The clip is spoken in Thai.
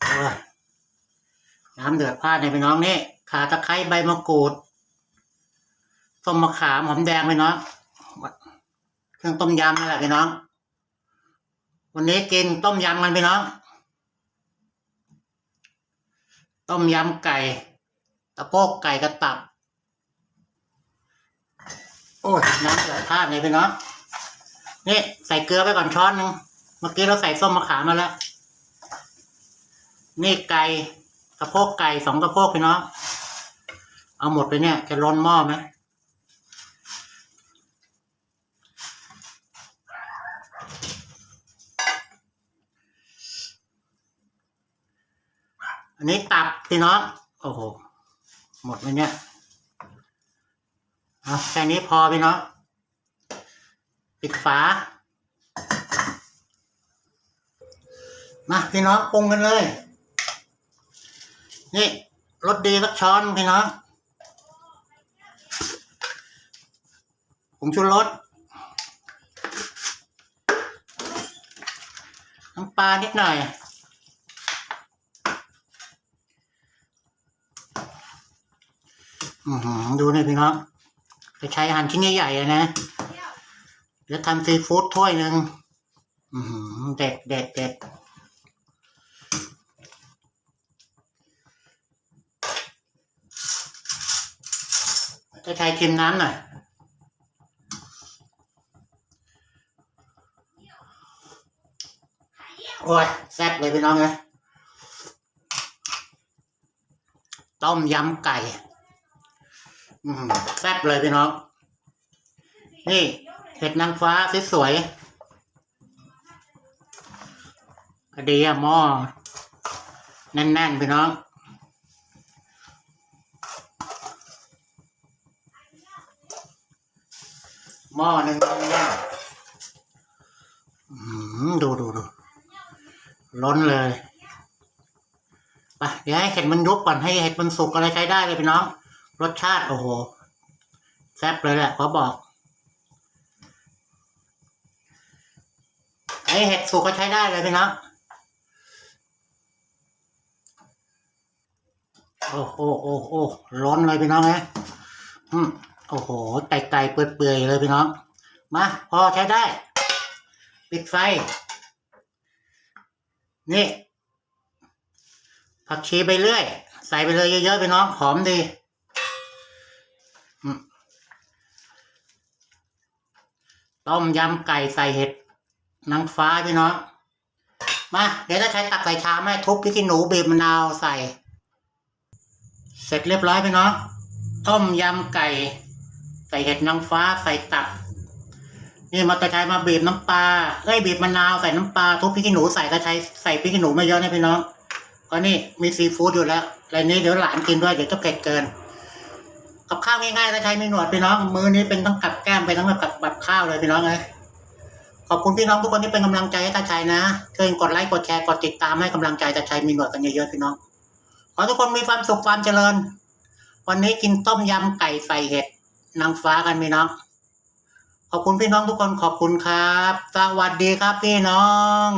โอ้ยน้ำเดือดพลาดเลยพี่น้องนี่ขาตะไคร้ใบมะกรูดส้มมะขามหอมแดงพี่น้องเครื่องต้มยำนั่นแหละพี่น้อง วันนี้กินต้มยำกันพี่น้อง ต้มยำไก่ตะโพกไก่กระตับ โอ้ยน้ำเดือดพลาดเลยพี่น้องนี่ใส่เกลือไปก่อนช้อนหนึงเมื่อกี้เราใส่ส้มมะขามมาแล้ว นี่ไก่กระโพกไก่สองกระโพกพี่น้องเอาหมดไปเนี่ยจะร้อนหม้อไหมอันนี้ตับพี่น้องโอ้โห หมดไหมเนี่ยเอาแค่นี้พอพี่น้องปิดฝามาพี่น้องปรุงกันเลย นี่รสดีสักช้อนพี่น้องผงชูรสน้ำปลานิดหน่อยอือหือดูนี่พี่น้องจะใช้อาหารชิ้นใหญ่ๆเลยนะ เดี๋ยวทำซีฟู้ดถ้วยหนึ่งเด็ดเด็ดเด็ด จะใช้ชิมน้ำหน่อยโอ้ยแซ่บเลยพี่น้องเลยต้มยำไก่แซ่บเลยพี่น้อง นี่เห็ดนางฟ้าสวยๆเดียหม้อแน่นๆพี่น้อง หม้อหนึ่งเนี่ยดูดูดูล้นเลยไปเดี๋ยวให้เห็ดมันยุบก่อนให้เห็ดมันสุกอะไรใช้ได้เลยพี่น้อง รสชาติ โอ้โห แซ่บเลยแหละขอบอก ไอเห็ดสุกก็ใช้ได้เลยพี่น้อง โอ้โหโอ้โหร้อนเลยพี่น้องนะอืม โอ้โหไต่ไต่เปื่อยๆเลยพี่น้อง มา พอใช้ได้ ปิดไฟ นี่ ผักชีไปเรื่อย ใส่ไปเลยเยอะๆพี่น้อง หอมดีต้มยำไก่ใส่เห็ดนางฟ้าพี่น้อง มา เดี๋ยวจะใช้ตักใส่ชามให้ทุบพริกขี้หนูบีบมะนาวใส่ เสร็จเรียบร้อยพี่น้อง ต้มยำไก่ ใส่เห็ดนางฟ้าใส่ตับ นี่มาตะไคร้มาบีบน้ำปลาเอ้ยบีบมะนาวใส่น้ำปลาทุบพริกขี้หนูใส่ตะไคร้ใส่พริกขี้หนูไม่เยอะนะพี่น้องก็นี่มีซีฟู้ดอยู่แล้วอะไรนี้เดี๋ยวหลานกินด้วยเดี๋ยวจะเผ็ดเกิน กับข้าวง่ายๆตะไคร้ไม่หนวดพี่น้องมือนี้เป็นทั้งกับแก้มเป็นทั้งแบบแบบข้าวเลยพี่น้องเลยขอบคุณพี่น้องทุกคนที่เป็นกำลังใจให้ตาชัยนะช่วยกดไลค์กดแชร์กดติดตามให้กำลังใจตาชัยมีหนวดกันเยอะๆพี่น้องขอทุกคนมีความสุขความเจริญ วันนี้กินต้มยำไก่ใส่เห็ด นางฟ้ากันพี่น้อง ขอบคุณพี่น้องทุกคนขอบคุณครับ สวัสดีครับพี่น้อง